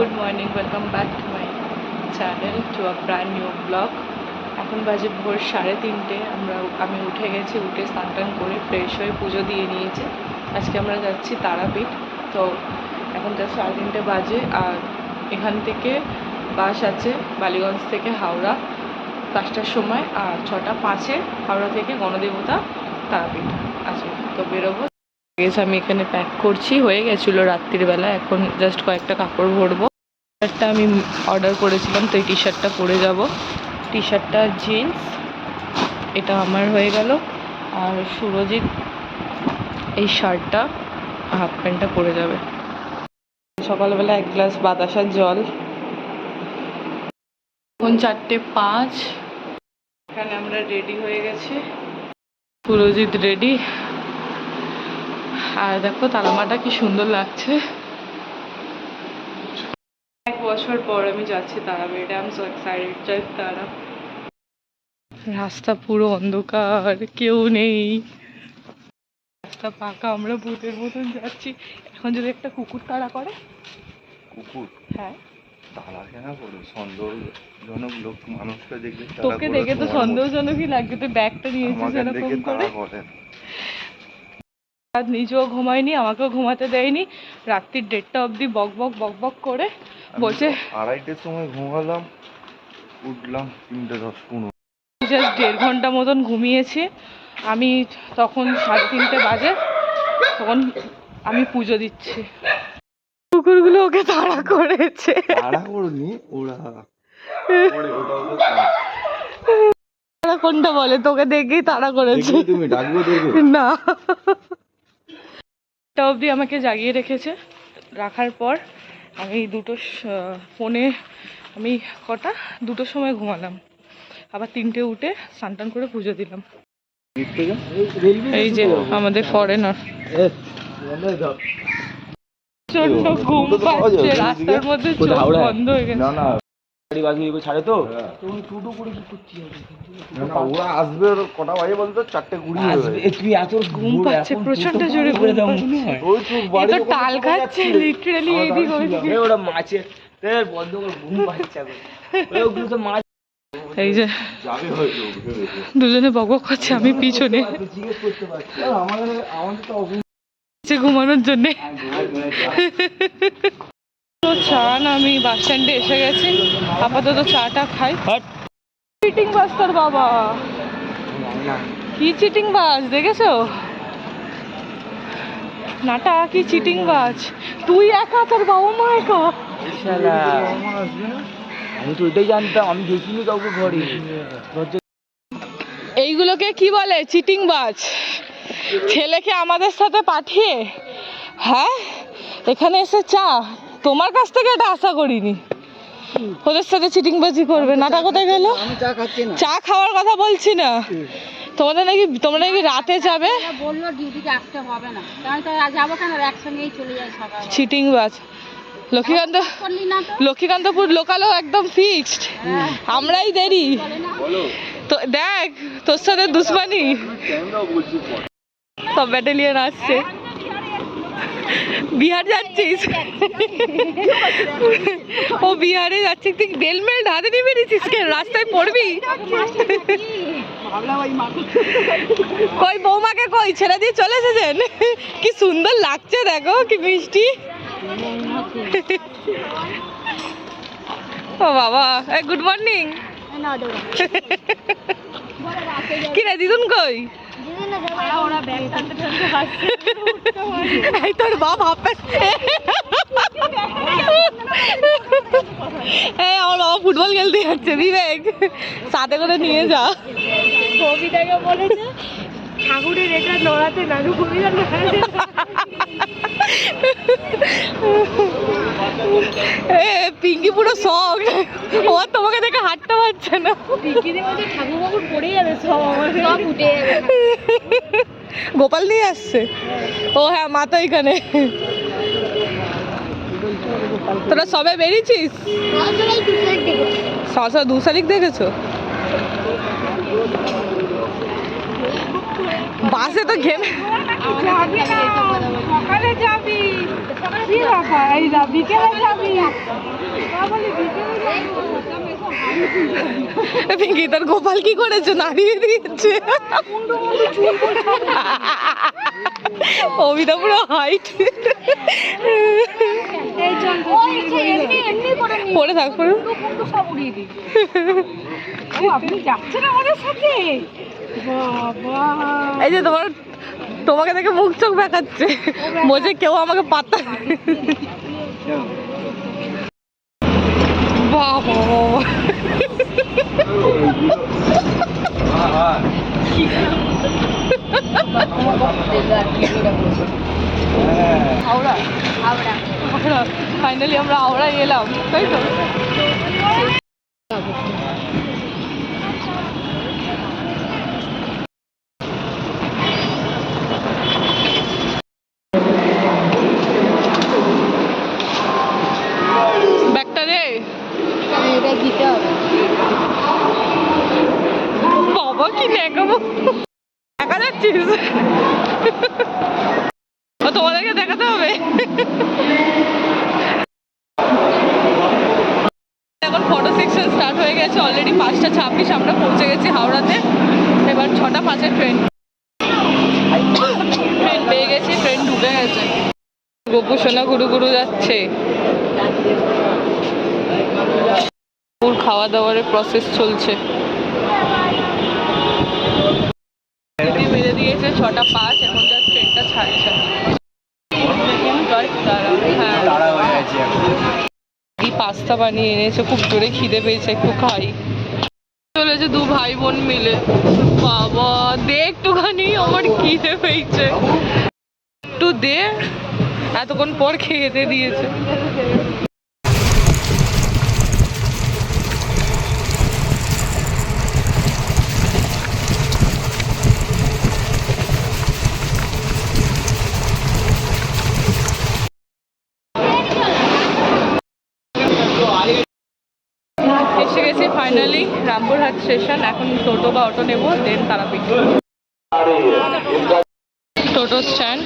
Good morning welcome back to my channel to a brand new vlog এখন বাজে ভোর সাড়ে তিনটে। আমরা আমি উঠে গেছি, উঠে স্নান টান করে ফ্রেশ হয়ে পুজো দিয়ে নিয়েছি। আজকে আমরা যাচ্ছি তারাপীঠ। তো এখন যা সাড়ে তিনটে বাজে আর এখান থেকে বাস আছে বালিগঞ্জ থেকে হাওড়া পাঁচটার সময় আর ছটা পাঁচে হাওড়া থেকে গণদেবতা তারাপীঠ আছে। তো বেরোবো। আমি এখানে প্যাক করছি। হয়ে গেছিল রাত্রিবেলা। এখন জাস্ট কয়েকটা কাপড় ভরবো। শার্টটা আমি অর্ডার করেছিলাম, তো এই টি শার্টটা পরে যাব। টি শার্টটা জিন্স এটা আমার হয়ে গেল। আর সুরজিৎ, এই শার্টটা হাফ প্যান্টটা পরে যাবে। সকালবেলা এক গ্লাস বাতাসার জল। এখন চারটে পাঁচ। এখানে আমরা রেডি হয়ে গেছি। সুরজিৎ রেডি আর দেখো তারামাটা কি সুন্দর লাগছে। বছর পর আমি যাচ্ছি Tarapith. I am so excited just তারা। রাস্তা পুরো অন্ধকার কেউ নেই। রাস্তা ফাঁকা আমরা ভূতের মতন যাচ্ছি। এখন যদি একটা কুকুর তাড়া করে? কুকুর? হ্যাঁ। তারা কেন সন্দেহজনক লোক মানুষকে দেখলে তোকে দেখে তো সন্দেহজনকই লাগবে। তুই ব্যাগটা নিয়েছিস এরকম করে? নিজেও ঘুমায়নি আমাকেও ঘুমাতে দেয়নি। রাত্রির দেড়টা অবধি বক বক বক বক করে বলছে আড়াইটের সময় ঘুমালাম উঠলাম তিনটে দশ পনেরো। জাস্ট দেড় ঘণ্টা মতন ঘুমিয়েছি। আমি তখন সাড়ে তিনটে বাজে তখন আমি পুজো দিচ্ছি। কুকুরগুলো ওকে তাড়া করেছে। তাড়া করনি ওরা তারা কোনটা বলে? তোকে দেখেই তাড়া করেছে। তুমি ডাকবে না। এটা অবধি আমাকে জাগিয়ে রেখেছে রাখার পর আমি দুটো ফোনে আমি কটা, দুটোর সময় ঘুমালাম। আবার তিনটে উঠে স্নান করে পুজো দিলাম। এই যে আমাদের ফরেনার প্রচণ্ড ঘুম পাচ্ছে, রাস্তার মধ্যে চোখ বন্ধ হয়ে গেছে। গাড়ি বাজি এগুলো ছাড়ে তো? হ্যাঁ। না, না, ওরা আসবে কটা বাজে বলতো চারটে কুড়ি আসবে, তুই এত ঘুম পাচ্ছে প্রচণ্ড জোরে ঘুম পাচ্ছে। ওই তো বাড়ি তো টাল খাচ্ছে লিটারালি আমার এইদিক ওইদিকে ওরা মাছের এ বন্ধ করে ঘুম পাচ্ছে ওগুলো তো মাছ এই যে। দুজনে বকবক করছে আমি পিছনে। ঘুমানোর জন্যে। তো চা না আমি বাস স্ট্যান্ডে এসে গেছি। আপাতত চাটা খাই। চিটিং বাস তোর বাবা। কি চিটিং বাস দেখেছ? নাটা কি চিটিং বাস। তুই একা তোর বাবা মা একা আমি তো ওইটাই জানতাম আমি দেখিনি কাউকে ঘরে। এইগুলোকে কি বলে? চিটিং বাজ ছেলেকে আমাদের সাথে পাঠিয়ে হ্যাঁ? এখানে এসে চা। তোমার কাছ থেকে এটা আশা করিনি। ওদের সাথে চিটিং বাজি করবে। নাটা কোথায় গেল? চা খাচ্ছি না। চা খাওয়ার কথা বলছি না। তোমাদের নাকি তোমরা নাকি রাতে যাবে? বলল ডিউটিতে আসতে হবে না। আমি তো যাব কেন? একসঙ্গেই চলে যাই সকাল চিটিং বাজ লক্ষ্মীকান্ত লক্ষ্মীকান্তপুর লোকালও একদম ফিক্সড আমরাই দেরি। তো দেখ তোর সাথে দুশ্মনী। সব ব্যাটালিয়ন আসছে। বিহার যাচ্ছিস? ও বিহারে যাচ্ছে তুই বেলমেল হাতে নিয়ে বেরিয়েছিস কেন? রাস্তায় পড়বি? কই বৌমাকে কই? ছেড়ে দিয়ে চলে এসেছেন? কি সুন্দর লাগছে দেখো, কি মিষ্টি। ও বাবা গুড মর্নিং না দেবো কি রে দিদুন কই? এই তোর বাপ হাফে এই আমার বাবা ফুটবল খেলতে যাচ্ছে বিবেক। সাথে করে নিয়ে যা। কবিতাকে বলেছে ঠাকুরের এটা নড়াতে না কবিতা পিঙ্কি পুরো শখ। ও তোমাকে দেখে পারছে না। গোপাল নিয়ে আসছে? ও হ্যাঁ মা তো এখানে। তোরা সবে বেরিয়েছিস? সসা দু শালিক দেখেছ? বাসে তো ঘেমে যাবি না সকালে যাবি। কি ব্যাপার এই বিকেলে যাবি। বিকেলে যাবি। পিঙ্কি তোর গোপাল কি করেছে? নাড়িয়ে দিয়েছে। অমিতা পুরো হাইট পরে থাক পরে এই যে তোমার তোমাকে দেখে মুখ চোখ দেখাচ্ছে। বলছে কেউ আমাকে পাত্তা বাবা হাওড়া হাওড়া হাওড়া ফাইনালি আমরা হাওড়ায় এলাম তাই তো ব্যাগটা রে এটা দিতে হবে বাবা কি দেখাবো দেখা যাচ্ছিস ও, তোমাদেরকে দেখাতে হবে। এখন ফটো সেকশন স্টার্ট হয়ে গেছে অলরেডি পাঁচটা ছাব্বিশ আমরা পৌঁছে গেছি হাওড়াতে। এবার ছটা পাঁচের ট্রেন ট্রেন পেয়ে গেছি ট্রেন ঢুকে গেছে। গপু সোনা গুরু গুরু যাচ্ছে খাওয়া দাওয়ারের প্রসেস চলছে। মেরে দিয়েছে ছটা পাঁচ এখন জাস্ট ট্রেনটা ছাড়ছে Just দাঁড়াও, হ্যাঁ তারা হয়ে গেছে এই পাস্তা বানিয়ে এনেছে, খুব জোরে খিদে পেয়েছে, একটু খাই। চলেছে দু ভাই বোন মিলে। বাবা, দে একটুখানি, আমার খিদে পেয়েছে। একটু দে, এতক্ষণ পর খেতে দিয়েছে। এসে গেছি ফাইনালি রামপুরহাট স্টেশন এখন টোটো বা অটো নেব দেন তারাপীঠ টোটো স্ট্যান্ড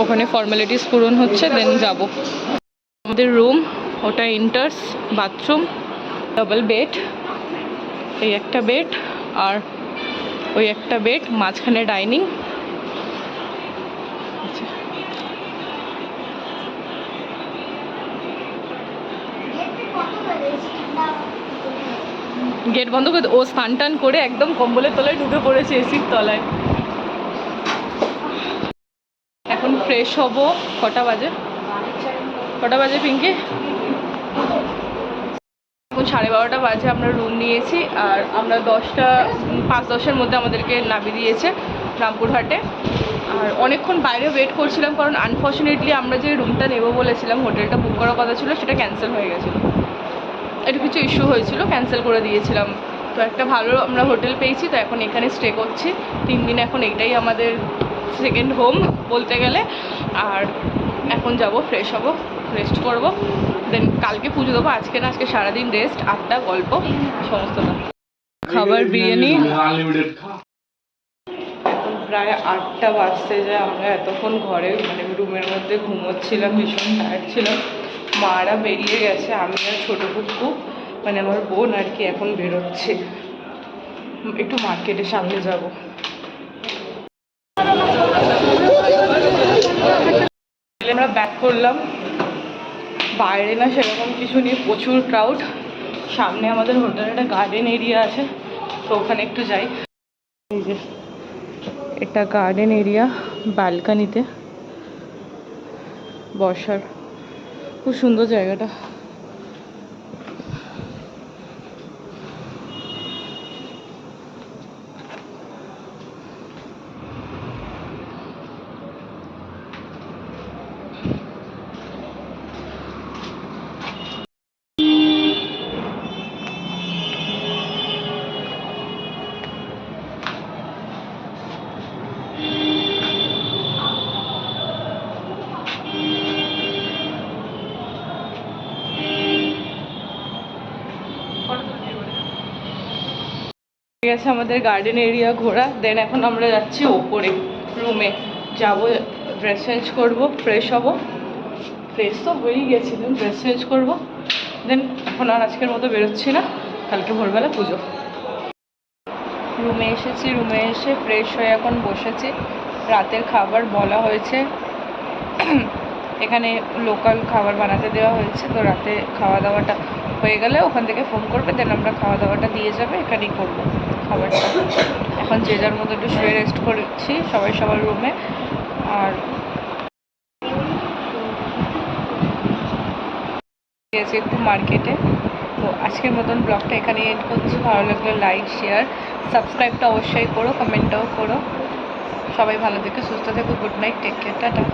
ওখানে ফর্মালিটিস পূরণ হচ্ছে দেন যাব। আমাদের রুম ওটা ইন্টার্স, বাথরুম, ডাবল বেড, এই একটা বেড আর ওই একটা বেড, মাঝখানে ডাইনিং। গেট বন্ধ করে ও স্নান টান করে একদম কম্বলের তলায় ঢুকে পড়েছে এসির তলায়। এখন ফ্রেশ হব, কটা বাজে? কটা বাজে, পিঙ্কি? এখন সাড়ে বারোটা বাজে, আমরা রুম নিয়েছি আর আমরা দশটা, পাঁচ দশের মধ্যে আমাদেরকে নামিয়ে দিয়েছে রামপুরহাটে। আর অনেকক্ষণ বাইরে ওয়েট করছিলাম কারণ আনফর্চুনেটলি আমরা যে রুমটা নেব বলেছিলাম, হোটেলটা বুক করার কথা ছিল, সেটা ক্যান্সেল হয়ে গেছিল। একটু কিছু ইস্যু হয়েছিল ক্যান্সেল করে দিয়েছিলাম। তো একটা ভালো আমরা হোটেল পেয়েছি, তো এখন এখানে স্টে করছি। তিন দিন এখন এইটাই আমাদের সেকেন্ড হোম বলতে গেলে। আর এখন যাব ফ্রেশ হব রেস্ট করব। দেন কালকে পুজো দেবো আজকে না আজকে সারাদিন রেস্ট আড্ডা গল্প সমস্তটা খাবার বিরিয়ানি। এখন প্রায় আটটা বাজতে যায় আমরা এতক্ষণ ঘরে মানে রুমের মধ্যে ঘুমোচ্ছিলাম ভীষণ টায়ার্ড ছিলাম। মারা বেরিয়ে গেছে আমি আর ছোটো কুকু মানে আমার বোন আর কি এখন বেরোচ্ছে। একটু মার্কেটের সামনে যাব। আমরা ব্যাক করলাম। বাইরে না সেরকম কিছু নেই, প্রচুর ক্রাউড সামনে আমাদের হোটেলে একটা গার্ডেন এরিয়া আছে, তো ওখানে একটু যাই। যে এটা গার্ডেন এরিয়া ব্যালকানিতে বসার। খুব সুন্দর জায়গাটা। গেছে আমাদের গার্ডেন এরিয়া ঘোরা। দেন এখন আমরা যাচ্ছি ওপরে রুমে যাব ড্রেস চেঞ্জ করব ফ্রেশ হব। ফ্রেশ তো হয়েই গেছি দেন ড্রেস চেঞ্জ করব। দেন এখন আর আজকের মতো বেরোচ্ছি না। কালকে ভোরবেলা পুজো। রুমে এসেছি রুমে এসে ফ্রেশ হয়ে এখন বসেছি। রাতের খাবার বলা হয়েছে। এখানে লোকাল খাবার বানাতে দেওয়া হয়েছে। তো রাতে খাওয়া দাওয়াটা হয়ে গেলে ওখান থেকে ফোন করবে দেন আমরা খাওয়া দাওয়াটা দিয়ে যাবে, এখানেই করব খাবারটা। এখন যে যার মতো একটু শুয়ে রেস্ট করছি, সবাই সবার রুমে আর গেছি একটু মার্কেটে তো আজকের মতন ব্লগটা এখানে এড করছি, ভালো লাগলে লাইক শেয়ার সাবস্ক্রাইবটা অবশ্যই করো কমেন্টটাও করো। সবাই ভালো থেকে, সুস্থ থেকো good night take care tata.